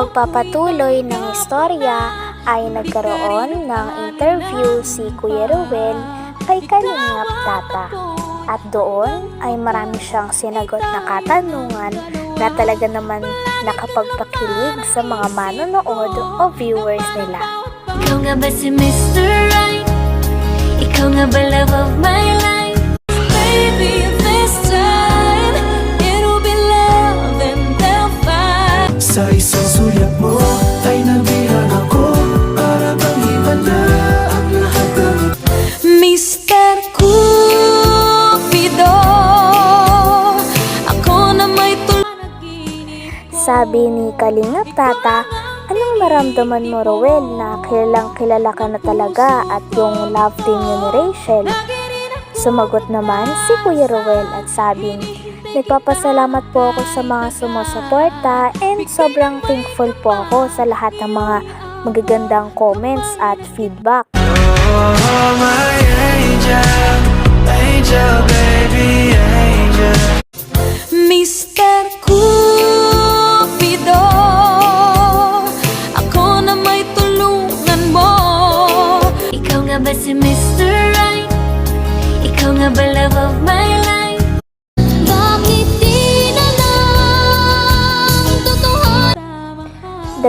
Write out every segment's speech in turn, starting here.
pagpapatuloy ng istorya ay nagkaroon ng interview si Kuya Ruel kay Kalingap Tata. At doon ay marami siyang sinagot na katanungan na talaga naman nakapagpakilig sa mga manonood o viewers nila. Ikaw nga ba si Mr. Right? Ikaw nga ba love of my life? Baby, this Sa isang sulyap mo ay nabihan ako Para bang iba na ang lahat ng Mr. Cupido Ako na may tulad Sabi ni Kalingap Tata, anong naramdaman mo Ruel na kilalang kilala ka na talaga at yung love team niyo ni Rachel? Sumagot naman si Kuya Ruel at sabi, Nagpapasalamat po ako sa mga sumusuporta and sobrang thankful po ako sa lahat ng mga magagandang comments at feedback. Oh, my angel, angel, baby, angel. Mr.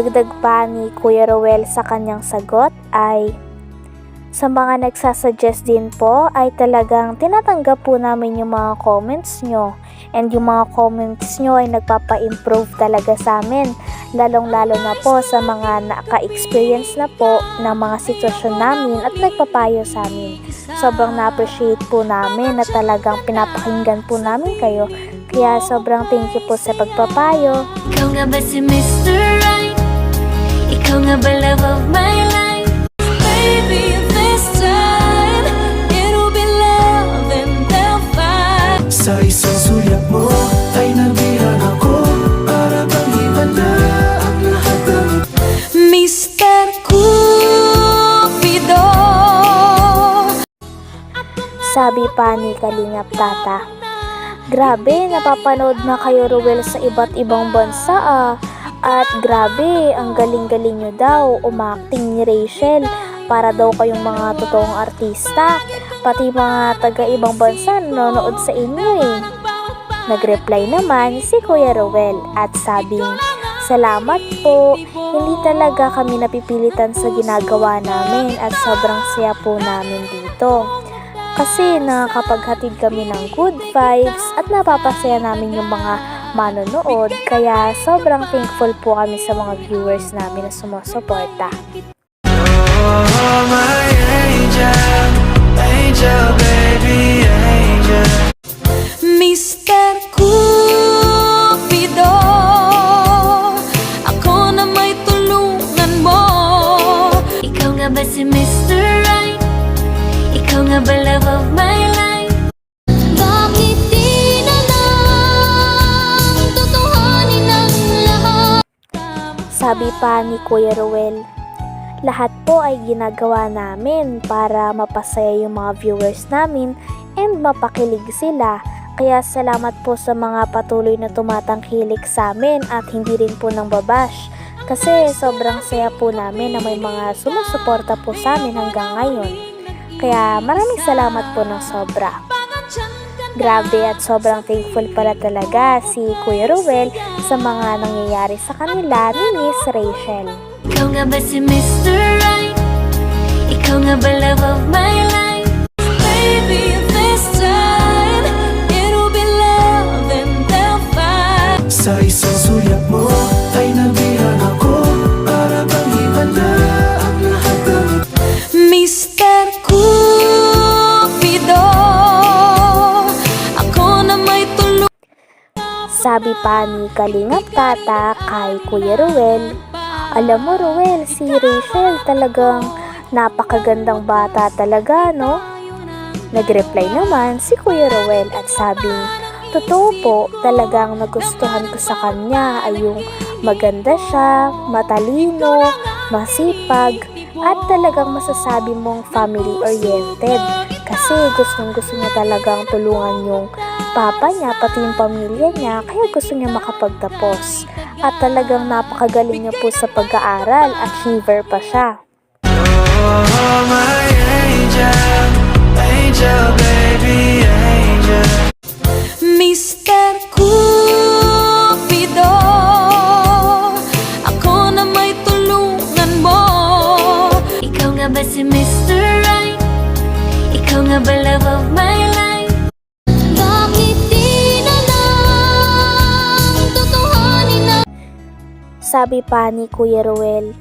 Dagdag pa ni Kuya Rowel sa kanyang sagot ay sa mga nagsasuggest din po ay talagang tinatanggap po namin yung mga comments nyo and yung mga comments nyo ay nagpapa-improve talaga sa amin lalong lalo na po sa mga naka-experience na po ng mga sitwasyon namin at nagpapayo sa amin. Sobrang na-appreciate po namin na talagang pinapakinggan po namin kayo kaya sobrang thank you po sa pagpapayo. Ikaw nga ba si Mr. Ikaw nga ba love of my life? Baby, this time It'll be love and they'll fight Sa isang sulyap mo ay nabihan ako Para bang iba na ang lahat ng Mr. Cupido Sabi pa ni Kalingap Tata. Grabe, napapanood na kayo Ruel sa iba't ibang bansa ah. At grabe, ang galing-galing nyo daw, umakting ni Rachel para daw kayong mga totoong artista. Pati mga taga ibang bansa nanonood sa inyo eh. Nag-reply naman si Kuya Ruel at sabing, Salamat po, hindi talaga kami napipilitan sa ginagawa namin at sobrang saya po namin dito. Kasi nakakapaghatid kami ng good vibes at napapasaya namin yung mga manonood kaya sobrang thankful po kami sa mga viewers namin na sumusuporta. Oh, Sabi pa ni Kuya Ruel, lahat po ay ginagawa namin para mapasaya yung mga viewers namin and mapakilig sila. Kaya salamat po sa mga patuloy na tumatangkilik sa amin at hindi rin po ng babash. Kasi sobrang saya po namin na may mga sumusuporta po sa amin hanggang ngayon. Kaya maraming salamat po ng sobra. Grabe at sobrang thankful pala talaga si Kuya Ruel sa mga nangyayari sa kanila ni Miss Rachel. Ikaw nga ba si Mr. Right? Sabi pa ni Kalingap Tata kay Kuya Ruel, Alam mo Ruel, si Rachel talagang napakagandang bata talaga, no? Nag-reply naman si Kuya Ruel at sabing, Totoo po, talagang nagustuhan ko sa kanya ay yung maganda siya, matalino, masipag, at talagang masasabi mong family-oriented. Kasi gustong gusto niya talagang tulungan yung papa niya, pati yung pamilya niya, kaya gusto niya makapagtapos. At talagang napakagaling niya po sa pag-aaral, achiever pa siya. Oh, my angel, angel, baby, Ako na may tulungan mo Ikaw nga ba si Mr. Right? Ikaw nga ba love of my life? Sabi pa ni Kuya Ruel.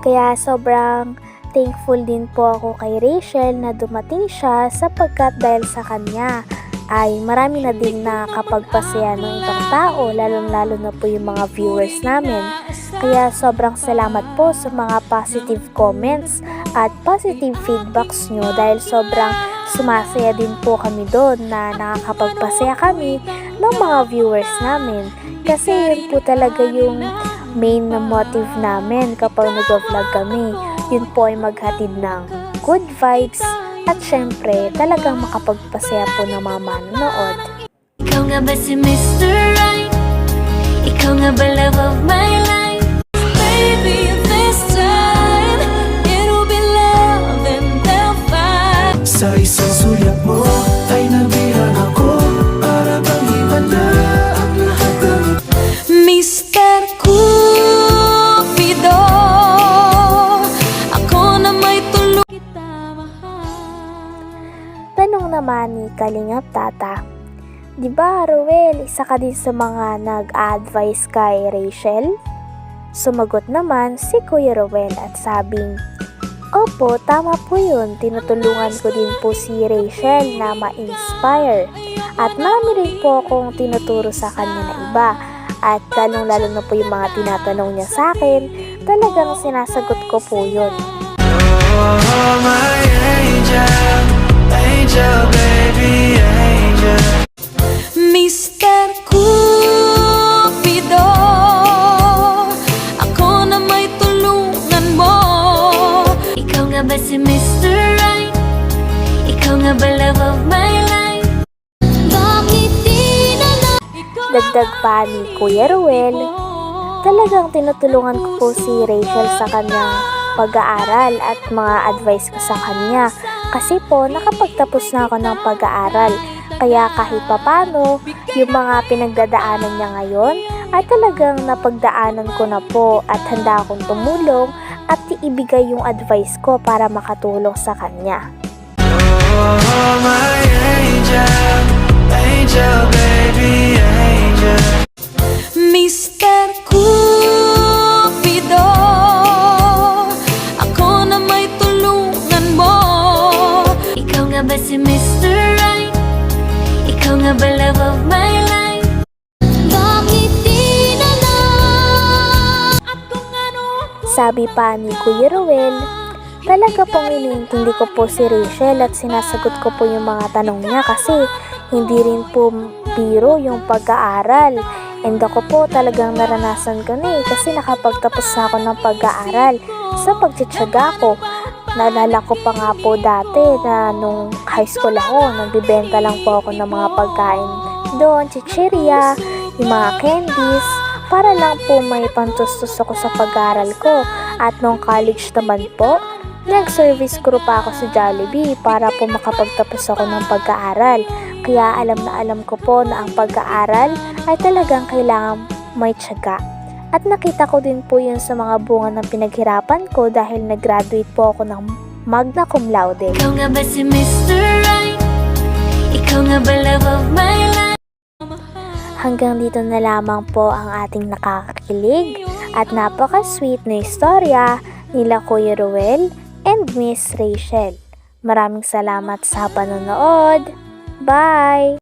Kaya sobrang thankful din po ako kay Rachel na dumating siya sapagkat dahil sa kanya ay marami na din nakakapagpasaya ng ibang tao lalong-lalo na po yung mga viewers namin. Kaya sobrang salamat po sa mga positive comments at positive feedbacks nyo dahil sobrang sumasaya din po kami doon na nakakapagpasaya kami ng mga viewers namin. Kasi yun po talaga yung main na motive namin kapag nag-vlog kami. Yun po ay maghatid ng good vibes at syempre talagang makapagpasaya po ng mga manonood. Ikaw nga ba si Mr. Right? Ikaw nga ba love of my life? Tanong naman ni Kalingap Tata, Di ba, Ruel, isa ka din sa mga nag-advise kay Rachel? Sumagot naman si Kuya Ruel at sabing, Opo, tama po yun. Tinutulungan ko din po si Rachel na ma-inspire. At marami rin po akong tinuturo sa kanya na iba. At lalong-lalo na po yung mga tinatanong niya sa akin, talagang sinasagot ko po yun. Oh, my angel, angel, baby, angel. Mr. Cupido Ako na may tulungan mo Ikaw nga ba si Mr. Right? Ikaw nga ba love of my life? Bakit di na lang Dagdag pa ni Kuya Ruel, talagang tinutulungan ko po si Rachel sa kanyang pag-aaral at mga advice ko sa kanya. Kasi po, nakapagtapos na ako ng pag-aaral. Kaya kahit papano, yung mga pinagdadaanan niya ngayon, ay talagang napagdaanan ko na po at handa akong tumulong at iibigay yung advice ko para makatulong sa kanya. Oh, my angel, angel, baby, angel. Of my life? Bakit di na lang ano Sabi pa ni Kuya Ruel, talaga pong iniintindi ko po si Rachel at sinasagot ko po yung mga tanong niya kasi hindi rin po biro yung pag-aaral. And ako po talagang naranasan ko eh kasi nakapagtapos na ako ng pag-aaral sa pagtsatsaga ko. Naalala ko pa nga po dati na nung high school ako, nagbibenta lang po ako ng mga pagkain doon, chichirya, yung mga candies, para lang po may pantustos ako sa pag-aaral ko. At nung college naman po, nag-service crew pa ako sa Jollibee para po makapagtapos ako ng pag-aaral. Kaya alam na alam ko po na ang pag-aaral ay talagang kailangan may tiyaga. At nakita ko din po yun sa mga bunga ng pinaghirapan ko dahil nag-graduate po ako ng magna cum laude. Ikaw nga ba si Mr. Right? Ikaw nga ba love of my life? Hanggang dito na lamang po ang ating nakakakilig at napaka-sweet na istorya nila Kuya Ruel and Miss Rachel. Maraming salamat sa panonood. Bye!